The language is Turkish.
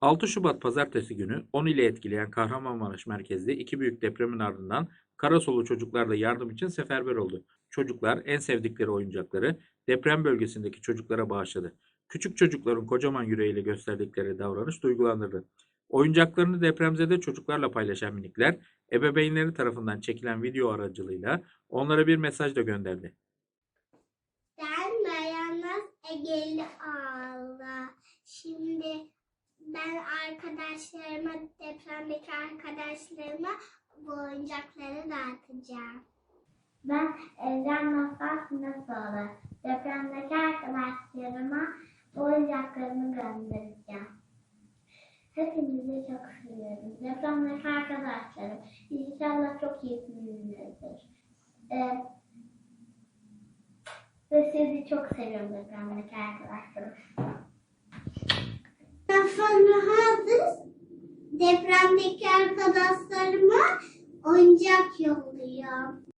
6 Şubat Pazartesi günü 10 ile etkileyen Kahramanmaraş merkezli iki büyük depremin ardından Karasolu çocuklar da yardım için seferber oldu. Çocuklar en sevdikleri oyuncakları deprem bölgesindeki çocuklara bağışladı. Küçük çocukların kocaman yüreğiyle gösterdikleri davranış duygulandırdı. Oyuncaklarını depremzede çocuklarla paylaşan minikler, ebeveynleri tarafından çekilen video aracılığıyla onlara bir mesaj da gönderdi. Ben Dayanmaz Egeli Ağla. Şimdi ben arkadaşlarıma, depremdeki arkadaşlarıma bu oyuncakları dağıtacağım. Ben Evren Mazhar Sinasoğlu. Depremdeki arkadaşlarıma bu oyuncaklarımı göndereceğim. Hepinizi çok seviyorum. Depremdeki arkadaşlarım. İnşallah çok iyisinizdir. Ee, ve sizi çok seviyorum depremdeki arkadaşlarım. Depremdeki arkadaşlarıma oyuncak yolluyor.